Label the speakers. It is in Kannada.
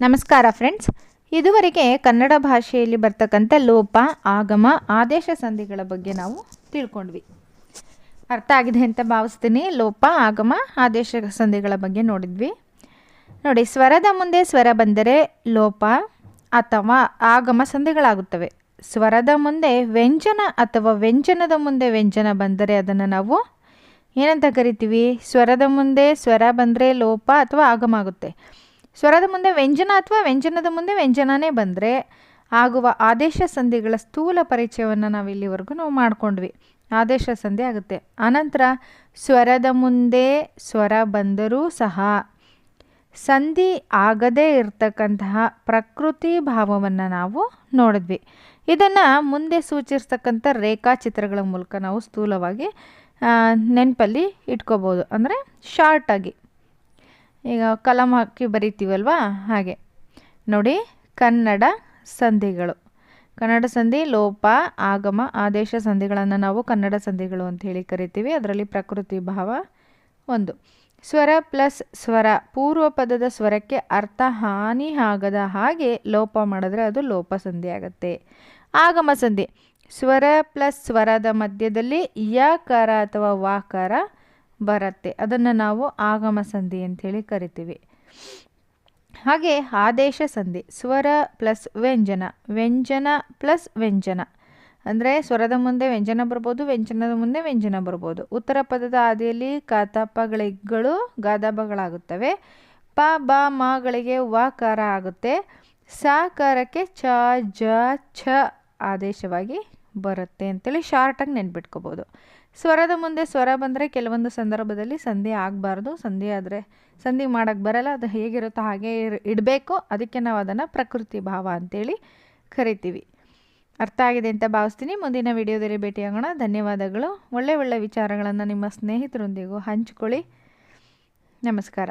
Speaker 1: ನಮಸ್ಕಾರ ಫ್ರೆಂಡ್ಸ್. ಇದುವರೆಗೆ ಕನ್ನಡ ಭಾಷೆಯಲ್ಲಿ ಬರ್ತಕ್ಕಂಥ ಲೋಪ, ಆಗಮ, ಆದೇಶ ಸಂಧಿಗಳ ಬಗ್ಗೆ ನಾವು ತಿಳ್ಕೊಂಡ್ವಿ. ಅರ್ಥ ಆಗಿದೆ ಅಂತ ಭಾವಿಸ್ತೀನಿ. ಲೋಪ, ಆಗಮ, ಆದೇಶ ಸಂಧಿಗಳ ಬಗ್ಗೆ ನೋಡಿದ್ವಿ. ನೋಡಿ, ಸ್ವರದ ಮುಂದೆ ಸ್ವರ ಬಂದರೆ ಲೋಪ ಅಥವಾ ಆಗಮ ಸಂಧಿಗಳಾಗುತ್ತವೆ. ಸ್ವರದ ಮುಂದೆ ವ್ಯಂಜನ ಅಥವಾ ವ್ಯಂಜನದ ಮುಂದೆ ವ್ಯಂಜನ ಬಂದರೆ ಅದನ್ನು ನಾವು ಏನಂತ ಕರಿತೀವಿ? ಸ್ವರದ ಮುಂದೆ ಸ್ವರ ಬಂದರೆ ಲೋಪ ಅಥವಾ ಆಗಮ ಆಗುತ್ತೆ. ಸ್ವರದ ಮುಂದೆ ವ್ಯಂಜನ ಅಥವಾ ವ್ಯಂಜನದ ಮುಂದೆ ವ್ಯಂಜನನೇ ಬಂದರೆ ಆಗುವ ಆದೇಶ ಸಂಧಿಗಳ ಸ್ಥೂಲ ಪರಿಚಯವನ್ನು ನಾವು ಇಲ್ಲಿವರೆಗೂ ನಾವು ಮಾಡಿಕೊಂಡ್ವಿ. ಆದೇಶ ಸಂಧಿ ಆಗುತ್ತೆ. ಆನಂತರ ಸ್ವರದ ಮುಂದೆ ಸ್ವರ ಬಂದರೂ ಸಹ ಸಂಧಿ ಆಗದೇ ಇರತಕ್ಕಂತಹ ಪ್ರಕೃತಿ ಭಾವವನ್ನು ನಾವು ನೋಡಿದ್ವಿ. ಇದನ್ನು ಮುಂದೆ ಸೂಚಿಸ್ತಕ್ಕಂಥ ರೇಖಾಚಿತ್ರಗಳ ಮೂಲಕ ನಾವು ಸ್ಥೂಲವಾಗಿ ನೆನಪಲ್ಲಿ ಇಟ್ಕೋಬೋದು. ಅಂದರೆ ಶಾರ್ಟಾಗಿ ಈಗ ಕಲಂ ಹಾಕಿ ಬರಿತೀವಲ್ವಾ? ಹಾಗೆ. ನೋಡಿ, ಕನ್ನಡ ಸಂಧಿಗಳು. ಕನ್ನಡ ಸಂಧಿ, ಲೋಪ, ಆಗಮ, ಆದೇಶ ಸಂಧಿಗಳನ್ನು ನಾವು ಕನ್ನಡ ಸಂಧಿಗಳು ಅಂತ ಹೇಳಿ ಕರಿತೀವಿ. ಅದರಲ್ಲಿ ಪ್ರಕೃತಿ ಭಾವ ಒಂದು. ಸ್ವರ ಪ್ಲಸ್ ಸ್ವರ, ಪೂರ್ವ ಪದದ ಸ್ವರಕ್ಕೆ ಅರ್ಥ ಹಾನಿ ಆಗದ ಹಾಗೆ ಲೋಪ ಮಾಡಿದ್ರೆ ಅದು ಲೋಪ ಸಂಧಿ ಆಗುತ್ತೆ. ಆಗಮ ಸಂಧಿ. ಸ್ವರ ಪ್ಲಸ್ ಸ್ವರದ ಮಧ್ಯದಲ್ಲಿ ಯಕಾರ ಅಥವಾ ವಾಕಾರ ಬರುತ್ತೆ. ಅದನ್ನು ನಾವು ಆಗಮ ಸಂಧಿ ಅಂಥೇಳಿ ಕರಿತೀವಿ. ಹಾಗೆ ಆದೇಶ ಸಂಧಿ, ಸ್ವರ ಪ್ಲಸ್ ವ್ಯಂಜನ ವ್ಯಂಜನ ಪ್ಲಸ್ ವ್ಯಂಜನ. ಅಂದರೆ ಸ್ವರದ ಮುಂದೆ ವ್ಯಂಜನ ಬರ್ಬೋದು, ವ್ಯಂಜನದ ಮುಂದೆ ವ್ಯಂಜನ ಬರ್ಬೋದು. ಉತ್ತರ ಪದದ ಆದಿಯಲ್ಲಿ ಕಾತಪಗಳಿಗಳು ಗಾದಾಬಗಳಾಗುತ್ತವೆ. ಪ, ಬ ಮಗಳಿಗೆ ವಕಾರ ಆಗುತ್ತೆ. ಸಾಕಾರಕ್ಕೆ ಚ, ಜ, ಛ ಆದೇಶವಾಗಿ ಬರುತ್ತೆ ಅಂತೇಳಿ ಶಾರ್ಟಾಗಿ ನೆನ್ಪಿಟ್ಕೋಬೋದು. ಸ್ವರದ ಮುಂದೆ ಸ್ವರ ಬಂದರೆ ಕೆಲವೊಂದು ಸಂದರ್ಭದಲ್ಲಿ ಸಂಧಿ ಆಗಬಾರ್ದು. ಸಂಧಿ ಆದರೆ ಸಂಧಿ ಮಾಡೋಕ್ಕೆ ಬರಲ್ಲ. ಅದು ಹೇಗಿರುತ್ತೋ ಹಾಗೆ ಇಡಬೇಕು. ಅದಕ್ಕೆ ನಾವು ಅದನ್ನು ಪ್ರಕೃತಿ ಭಾವ ಅಂತೇಳಿ ಕರಿತೀವಿ. ಅರ್ಥ ಆಗಿದೆ ಅಂತ ಭಾವಿಸ್ತೀನಿ. ಮುಂದಿನ ವಿಡಿಯೋದಲ್ಲಿ ಭೇಟಿಯಾಗೋಣ. ಧನ್ಯವಾದಗಳು. ಒಳ್ಳೆ ಒಳ್ಳೆ ವಿಚಾರಗಳನ್ನು ನಿಮ್ಮ ಸ್ನೇಹಿತರೊಂದಿಗೂ ಹಂಚಿಕೊಳ್ಳಿ. ನಮಸ್ಕಾರ.